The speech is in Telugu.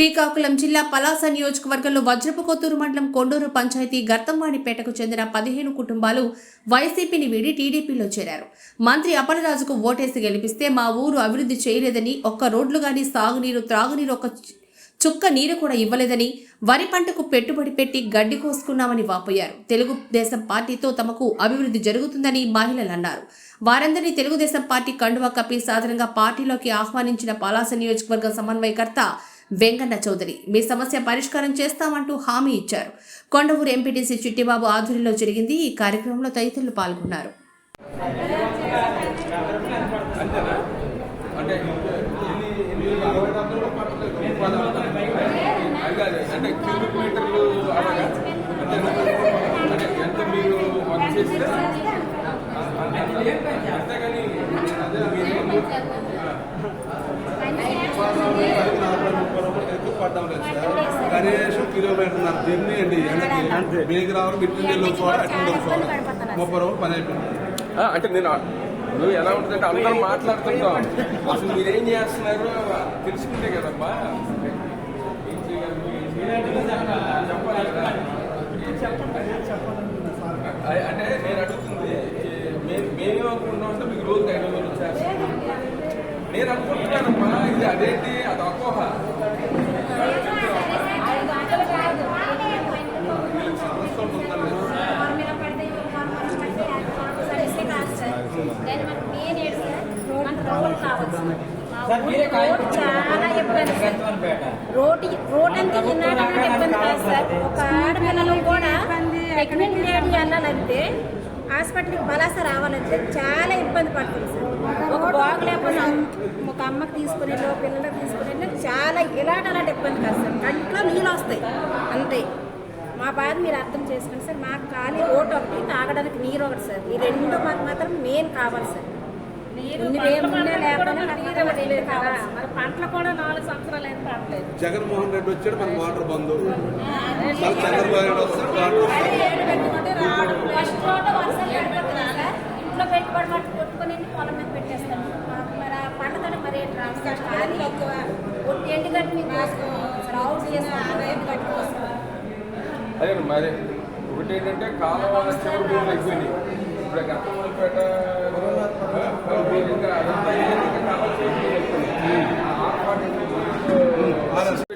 శ్రీకాకుళం జిల్లా పలాస నియోజకవర్గంలో వజ్రపు కొత్తూరు మండలం కొండూరు పంచాయతీ గర్తంవాణిపేటకు చెందిన పదిహేను కుటుంబాలు వైసీపీని వీడి టీడీపీలో చేరారు. మంత్రి అప్పలరాజుకు ఓటేసి గెలిపిస్తే మా ఊరు అభివృద్ధి చేయలేదని ఒక్క రోడ్లు కానీ సాగునీరు త్రాగునీరు ఒక చుక్క నీరు కూడా ఇవ్వలేదని వరి పంటకు పెట్టుబడి పెట్టి గడ్డి కోసుకున్నామని వాపోయారు. తెలుగుదేశం పార్టీతో తమకు అభివృద్ధి జరుగుతుందని మహిళలు అన్నారు. వారందరినీ తెలుగుదేశం పార్టీ కండువా కప్పి సాధారణంగా పార్టీలోకి ఆహ్వానించిన పలాస నియోజకవర్గ సమన్వయకర్త వెంకన్న చౌదరి మీ సమస్య పరిష్కారం చేస్తామంటూ హామీ ఇచ్చారు. కొండవూరు ఎంపీటీసీ చిట్టిబాబు ఆధ్వర్యంలో జరిగింది ఈ కార్యక్రమంలో తదితరులు పాల్గొన్నారు అంటే ఎన్ని ఎన్ని అది కాదు అంటే కిలోమీటర్లు అలాగా అంతేనా? అంటే ఎంత మీరు వర్క్ చేస్తే అంతేగాని అదే మీరు కనీసం కిలోమీటర్ నాకు జర్నీ అండి. ఎండకి మీకు రావాలి నీళ్ళు చూడాలి అటు ముప్పై రోజులు పని అయిపోయింది. అంటే నేను నువ్వు ఎలా ఉంటుందంటే అందరం మాట్లాడుతుంటాం. అసలు మీరేం చేస్తున్నారు? తెలుసుకుంటే కదమ్మా కదా అంటే నేను అడుగుతుంది మేమే అనుకుంటున్నాం అంటే మీకు రోజు ఐదు వందలు వచ్చేస్తాం నేను అనుకుంటున్నానమ్మా ఇది అదేంటి? అది అపోహ. చాలా ఇబ్బంది సార్. రోడ్ రోడ్ అంతా తిన్నాడన్న ఇబ్బంది కాదు సార్. ఒక ఆడపిల్లలు కూడా ప్రెగ్నెంట్ లేడీ అన్నానంటే హాస్పిటల్కి బలాస రావాలంటే చాలా ఇబ్బంది పడుతుంది సార్. ఒక బాగు లేకపోతే ఒక అమ్మకి తీసుకుని పిల్లలకు తీసుకుని చాలా ఇలాంటి అలాంటి ఇబ్బంది కాదు సార్. కంట్లో నీళ్ళు వస్తాయి. అంతే. మా బాధ మీరు అర్థం చేసుకోండి సార్. మాకు ఖాళీ రోడ్ ఒకటి తాగడానికి నీరు ఒకటి సార్. ఈ రెండు మాకు మాత్రం మెయిన్ కావాలి సార్. నీరు కదా? మరి పంటలు కూడా నాలుగు సంవత్సరాలు జగన్మోహన్ రెడ్డి వచ్చాడు మనకు వాటర్ బంద్. మళ్ళీ చంద్రబాబు నాయుడు వస్తాడు ఇంట్లో పెట్టుబడి మట్టు కొట్టుకొని వెళ్ళి పొలం మీద పెట్టేస్తాను. మాకు మరి ఆ పంటతో మరి కానీ ఎక్కువ ఒట్టి రౌండ్ కోసం అదే మరి ఒకటి ఏంటంటే కాలువ చివరి 알았어.